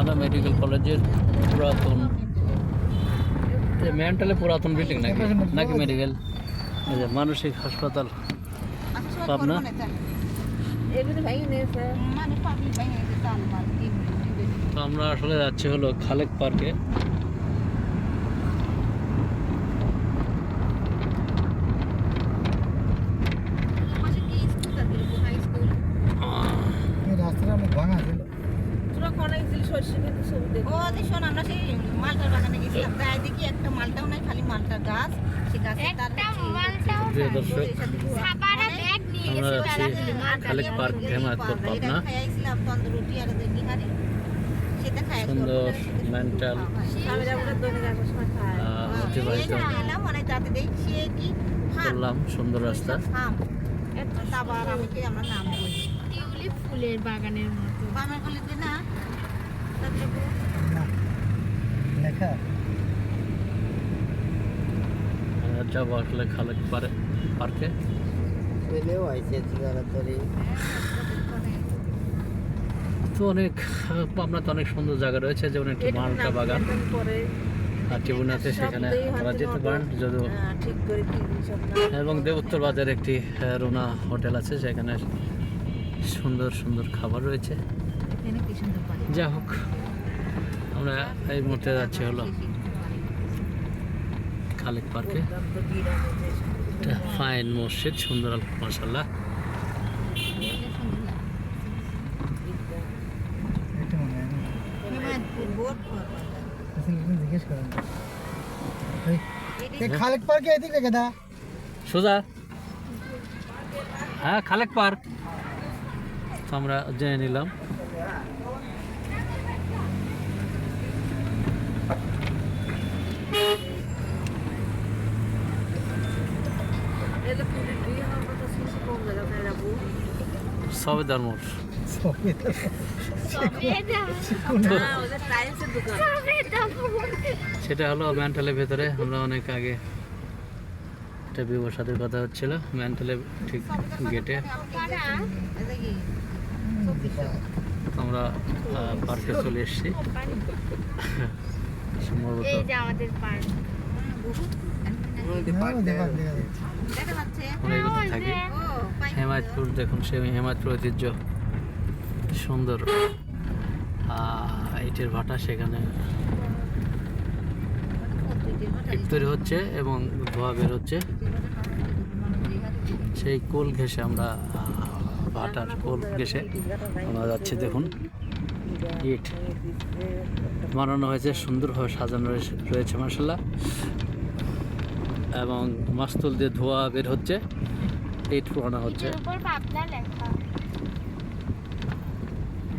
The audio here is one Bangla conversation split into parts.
ঢাকা মেডিকেল কলেজের পুরাতন মেন্টালে পুরাতন বিল্ডিং নাকি? নাকি মেডিকেল মানসিক হাসপাতাল। পাবনা? তো আমরা আসলে যাচ্ছি হলো খালেক পার্কে পাশে কি স্কুল থাকে হাই স্কুল রাস্তাটা অনেক ভাঙা ছিল ও যে শোন আমরা সেই মালটার বাগানে গেছিলাম। তাই দেখি একটা মালটাও নাই খালি গাছ। সে গাছে তার প্রিয় দর্শক আমরা যাচ্ছি খালেক পার্ক হেমায়তপুর পাবনা। খাইছিলাম তন্দুর আর যে নিহারি সেটা খাই সুন্দর মেন্টাল অতিবাহিত এলাম অনেক তাতে দেখছি কি করলাম সুন্দর রাস্তা। তারপর আমাকে আমরা নাম বলি। টিউলিপ ফুলের বাগানের মতো। গলিতে না লেখা? যাব আসলে খালেক পার্ক পার্কে? ছেলেও আইছে তাড়াতাড়ি। তো অনেক পাবনাতে অনেক সুন্দর জায়গা রয়েছে যেমন একটি মালটা বাগান। আর ত্রিপুরাতে সেখানে আপনারা যেতে পারেন যদিও এবং দেবোত্তর বাজারে একটি রুনা হোটেল আছে সেখানে সুন্দর সুন্দর খাবার রয়েছে। যা হোক আমরা এই মুহূর্তে যাচ্ছি হলো খালেক পার্কে। একটা ফাইন মসজিদ সুন্দর মাসাল্লাহ জিজ্ঞেস করেন খালেক পার্কে এদিক সোজা। হ্যাঁ খালেক পার্ক। তো আমরা জেনে নিলাম। সবেদার মোড় সেটা হলো মেন্টালের ভেতরে। আমরা অনেক আগে একটা বিবর সাথে কথা হচ্ছিল। মেন্টালে ঠিক গেটে। আমরা পার্কে চলে এসেছি। সম্ভবত এই যে আমাদের পার্ক। দেখা যাচ্ছে। দেখা যাচ্ছে আমরা এগুলোতে থাকি। হেমায়তপুর দেখুন সে হেমায়তপুর ঐতিহ্য। সুন্দর। ইটের ভাটা সেখানে। ইট তৈরি হচ্ছে এবং ধোয়া বের হচ্ছে। সেই কোল ঘেসে আমরা ভাটার কোল ঘেসে আমরা যাচ্ছি দেখুন। ইট। বানানো হয়েছে সুন্দরভাবে সাজানো রয়েছে- মার্শাল্লাহ এবং মাস্তুল দিয়ে ধোয়া বের হচ্ছে ইট পোড়ানো হচ্ছে।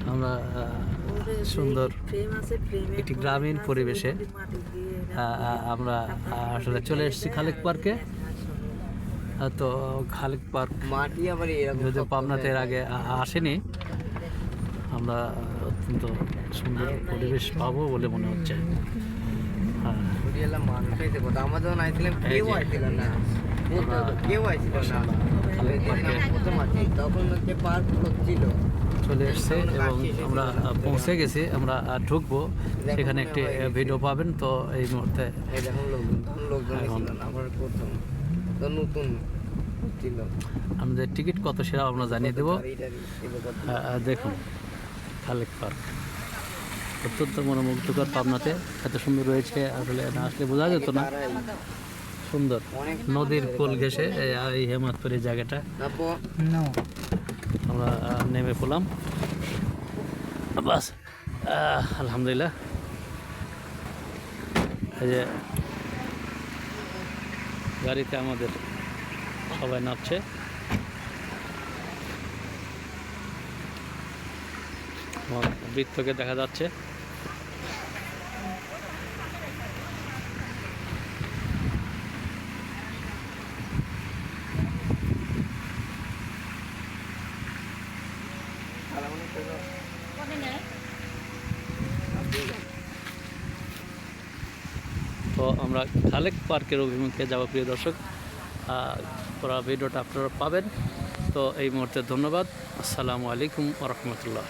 আমরা সুন্দর একটি গ্রামীণ পরিবেশে আমরা আসলে চলে এসেছি খালেক পার্কে। তো খালিক পার্ক মাটি আবার এরকম যদিও পাবনাতে এর আগে আসেনি আমরা অত্যন্ত সুন্দর পরিবেশ পাবো বলে মনে হচ্ছে। চলে এসছে এবং আমরা পৌঁছে গেছি। আমরা ঢুকবো। সেখানে একটি ভিডিও পাবেন। তো এই মুহূর্তে নতুন ছিল। আমাদের টিকিট কত সেটা আমরা জানিয়ে দেবো। দেখুন খালেক পার্ক। অত্যন্ত মনোমুগ্ধকর পাবনাতে এত সুন্দর রয়েছে। আসলে না আসলে বোঝা যেত না। সুন্দর। নদীর কোল ঘেসে এই- এই হেমাতপুর এই জায়গাটা আমরা নেমে পড়লাম। বাস আলহামদুলিল্লাহ। এই যে গাড়িতে আমাদের সবাই নামছে। বৃত্তকে দেখা যাচ্ছে। তো আমরা খালেক পার্কের অভিমুখে যাব, প্রিয় দর্শক। পুরো ভিডিওটা আপনারা পাবেন। তো এই মুহূর্তে ধন্যবাদ। আসসালামু আলাইকুম রহমতুল্লাহ।